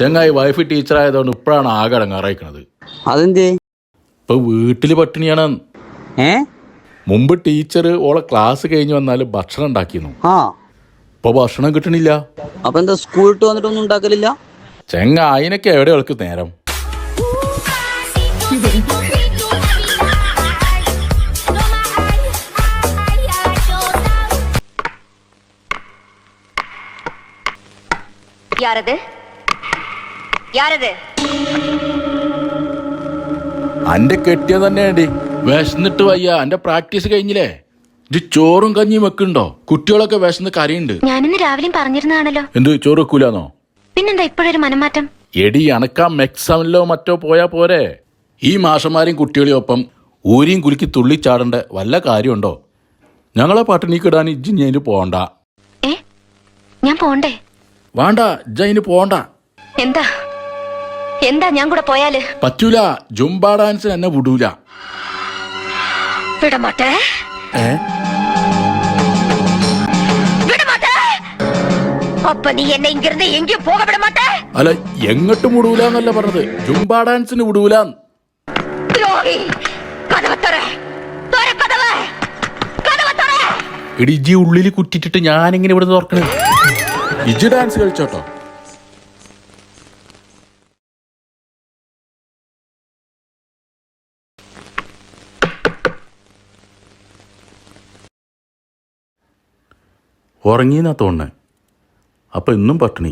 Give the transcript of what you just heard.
ചെങ്ങായി വൈഫ് ടീച്ചറായതുകൊണ്ട് ഇപ്പോഴാണ് ആകെ അടങ്ങാറായിക്കണത് അതെന്തേ ഇപ്പൊ വീട്ടില് പട്ടിണിയാണ് ഏ മുമ്പ് ടീച്ചർ ഓളെ ക്ലാസ് കഴിഞ്ഞ് വന്നാൽ ഭക്ഷണം ഉണ്ടാക്കിയിരുന്നു ആ ഇപ്പൊ ഭക്ഷണം കിട്ടണില്ല അപ്പൊ എന്താ സ്കൂൾ വിട്ട് വന്നിട്ടൊന്നും ഉണ്ടാക്കലില്ല ചെങ്ങായിനൊക്കെ എവിടെ അവൾക്ക് നേരം யாரது யாரது അന്റെ കെട്ടിയ തന്നെയാണ്ടി വിശന്നിട്ട് വയ്യ. അന്റെ പ്രാക്ടീസ് കഴിഞ്ഞില്ലേ? ഇത് ചോറും കഞ്ഞിയും വെക്കുണ്ടോ കുട്ടികളൊക്കെ വിശന്ന് കരയുണ്ട് ഞാനിന്ന് രാവിലെയും പറഞ്ഞിരുന്നാണല്ലോ എന്ത് ചോറ് വെക്കൂലോ പിന്നെന്താ ഇപ്പോഴൊരു മനമാറ്റം? എടി അണക്കാം എക്സാമിലോ മറ്റോ പോയാ പോരെ. ഈ മാഷന്മാരെയും കുട്ടികളെയും ഒപ്പം ഊരിയും കുലുക്കി തുള്ളിച്ചാടേണ്ട വല്ല കാര്യമുണ്ടോ? ഞങ്ങളെ പട്ടിണിക്കിടാൻ ഇജ്ജി ഞാൻ പോണ്ട. ഞാൻ പോണ്ടേ? വേണ്ട ഇജ്ജതിന് പോണ്ട. എന്താ? എന്താ ഞാൻ കൂടെ പോയാൽ? പറ്റൂല. ജുംബാ ഡാൻസിന് എന്നെ വിടൂല. വിടമാട്ടെ വിടമാട്ടെ അപ്പൊ നീ എന്നെ ഇങ്ങിരുന്ന് എങ്കിലും പോക വിടമാട്ടെ അല്ല എങ്ങോട്ടും വിടൂല എന്നല്ല പറഞ്ഞത്. ജുംബ ഡാൻസിന് വിടൂല. ദ്രോഹി. കഥവ തുറ. തുറ കഥവ്. കഥവ തുറ. എടി ഇജ്ജി ഉള്ളിൽ കുറ്റിട്ടിട്ട് ഞാനിങ്ങനെ ഇവിടെ തുറക്കണേ. ഇജി ഡാൻസ് കളിച്ചോട്ടോ ഉറങ്ങിയെന്നാ തോന്നണേ അപ്പൊ ഇന്നും പട്ടിണി.